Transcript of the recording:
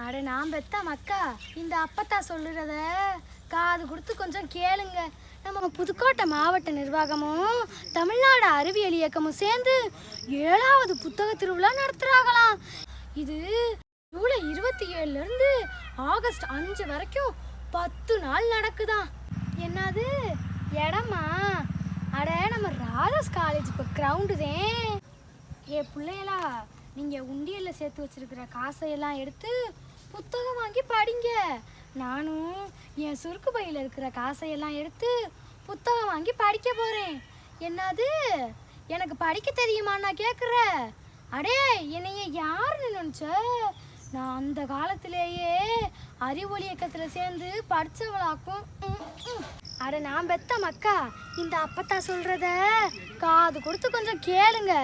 அட நான் பெத்த மக்கா இந்த அப்பத்தா சொல்லுறத காது கொடுத்து கொஞ்சம் கேளுங்க. நம்ம புதுக்கோட்டை மாவட்ட நிர்வாகமும் தமிழ்நாடு அறிவியல் இயக்கமும் சேர்ந்து ஏழாவது புத்தக திருவிழா நடத்துறாங்களாம். இது ஜூலை இருபத்தி ஏழுல இருந்து ஆகஸ்ட் அஞ்சு வரைக்கும் பத்து நாள் நடக்குதான் என்னது? இடமா அட நம்ம ராஜாஸ் காலேஜ் இப்போ கிரவுண்டு தான் ஏ பிள்ளைகளா நீங்கள் உண்டியலில் சேர்த்து வச்சிருக்கிற காசையெல்லாம் எடுத்து புத்தகம் வாங்கி படிங்க. நானும் என் சுருக்கு பையில் இருக்கிற காசையெல்லாம் எடுத்து புத்தகம் வாங்கி படிக்க போகிறேன் என்னது? எனக்கு படிக்க தெரியுமா நான் கேட்குற அடே என்னைய யாருன்னு நினச்ச? நான் அந்த காலத்திலேயே அறிவொளி இயக்கத்தில் சேர்ந்து படித்தவளாக்கும் அட நான் பெத்த மக்கா? இந்த அப்பத்தா சொல்றத காது கொடுத்து கொஞ்சம் கேளுங்க.